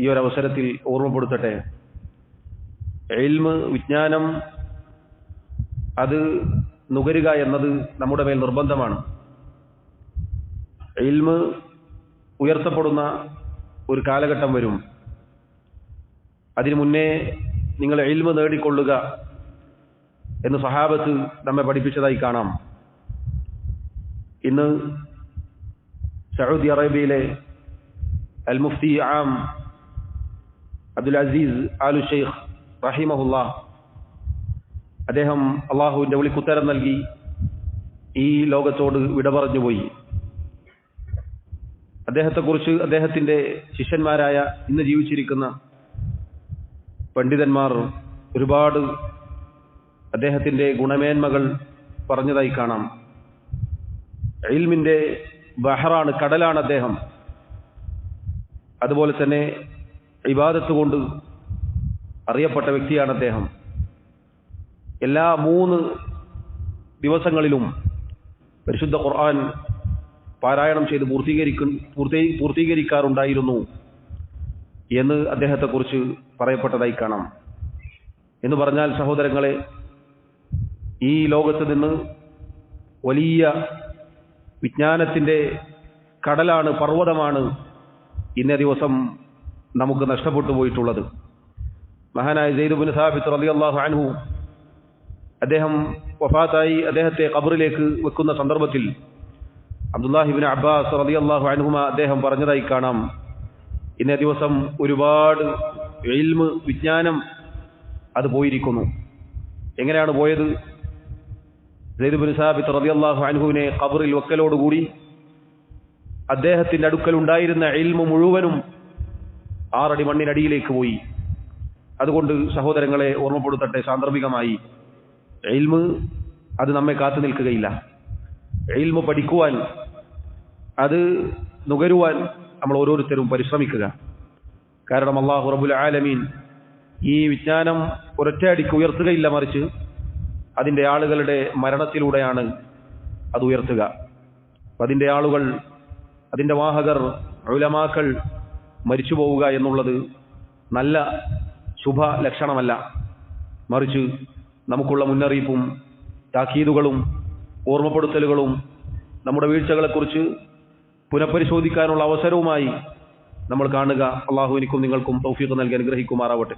ഈ ഒരു അവസരത്തിൽ ഓർമ്മപ്പെടുത്തട്ടെ. എൽമ് വിജ്ഞാനം അത് നുകരുക എന്നത് നമ്മുടെ മേൽ നിർബന്ധമാണ്. എൽമ് ഉയർത്തപ്പെടുന്ന ഒരു കാലഘട്ടം വരും. അതിനു മുന്നേ നിങ്ങൾ എൽമ് നേടിക്കൊള്ളുക എന്ന് സഹാബത്ത് നമ്മെ പഠിപ്പിച്ചതായി കാണാം. ഇന്ന് സൗദി അറേബ്യയിലെ അൽ മുഫ്തി ആം അബ്ദുൽ അസീസ് ആലു ഷെയ്ഖ് റഹിമഹുല്ല അദ്ദേഹം അള്ളാഹുവിന്റെ വിളിക്കുത്തരം നൽകി ഈ ലോകത്തോട് വിട പറഞ്ഞുപോയി അദ്ദേഹത്തെക്കുറിച്ച് അദ്ദേഹത്തിന്റെ ശിഷ്യന്മാരായ ഇന്ന് ജീവിച്ചിരിക്കുന്ന പണ്ഡിതന്മാർ ഒരുപാട് അദ്ദേഹത്തിന്റെ ഗുണമേന്മകൾ പറഞ്ഞതായി കാണാം. ഇൽമിന്റെ ബഹറാണ് കടലാണ് അദ്ദേഹം. അതുപോലെ തന്നെ ഇബാദത്ത് കൊണ്ട് അറിയപ്പെട്ട വ്യക്തിയാണ് അദ്ദേഹം. എല്ലാ മൂന്ന് ദിവസങ്ങളിലും പരിശുദ്ധ ഖുർആൻ പാരായണം ചെയ്ത് പൂർത്തീകരിക്കും പൂർത്തീ പൂർത്തീകരിക്കാറുണ്ടായിരുന്നു എന്ന് അദ്ദേഹത്തെക്കുറിച്ച് പറയപ്പെട്ടതായി കാണാം. എന്ന് പറഞ്ഞാൽ സഹോദരങ്ങളെ ഈ ലോകത്ത് നിന്ന് വലിയ വിജ്ഞാനത്തിന്റെ കടലാണ് പർവതമാണ് ഇന്നേ ദിവസം നമുക്ക് നഷ്ടപ്പെട്ടു പോയിട്ടുള്ളത്. മഹാനായ ജെയ്ദുബിൻ സാബിത്ത് അള്ളാഹു അൻഹു അദ്ദേഹം വഫാത്തായി അദ്ദേഹത്തെ ഖബറിലേക്ക് വെക്കുന്ന സന്ദർഭത്തിൽ അബ്ദുല്ലാഹിബിൻ അബ്ബാസ് അലി അള്ളാഹു അൻഹുമ അദ്ദേഹം പറഞ്ഞതായി കാണാം. ഇന്നേ ദിവസം ഒരുപാട് എൽമ് വിജ്ഞാനം അത് പോയിരിക്കുന്നു. എങ്ങനെയാണ് പോയത്? സെയ്ദുബിൻ സാബിത്ത് അള്ളാഹു അൻഹുവിനെ ഖബറിൽ വെക്കലോടുകൂടി അദ്ദേഹത്തിന്റെ അടുക്കൽ ഉണ്ടായിരുന്ന എൽമ് മുഴുവനും ആറടി മണ്ണിനടിയിലേക്ക് പോയി. അതുകൊണ്ട് സഹോദരങ്ങളെ ഓർമ്മപ്പെടുത്തട്ടെ സാന്ദർഭികമായി. എൽമ് അത് നമ്മെ കാത്തു നിൽക്കുകയില്ല. ഇൽമു പഠിക്കുവാൻ അത് നുകരുവാൻ നമ്മൾ ഓരോരുത്തരും പരിശ്രമിക്കുക. കാരണം അള്ളാഹു റബുൽ ആലമീൻ ഈ വിജ്ഞാനം ഒരൊറ്റയടിക്ക് ഉയർത്തുകയില്ല മറിച്ച് അതിന്റെ ആളുകളുടെ മരണത്തിലൂടെയാണ് അത് ഉയർത്തുക. അതിന്റെ ആളുകൾ അതിന്റെ വാഹകർ ഉലമാക്കൾ മരിച്ചു പോവുക എന്നുള്ളത് നല്ല ശുഭ ലക്ഷണമല്ല മറിച്ച് നമുക്കുള്ള മുന്നറിയിപ്പും താക്കീതുകളും ഓർമ്മപ്പെടുത്തലുകളും നമ്മുടെ വീഴ്ചകളെക്കുറിച്ച് പുനഃപരിശോധിക്കാനുള്ള അവസരവുമായി നമ്മൾ കാണുക. അള്ളാഹു എനിക്കും നിങ്ങൾക്കും തൗഫീഖ് നൽകി അനുഗ്രഹിക്കുമാറാവട്ടെ.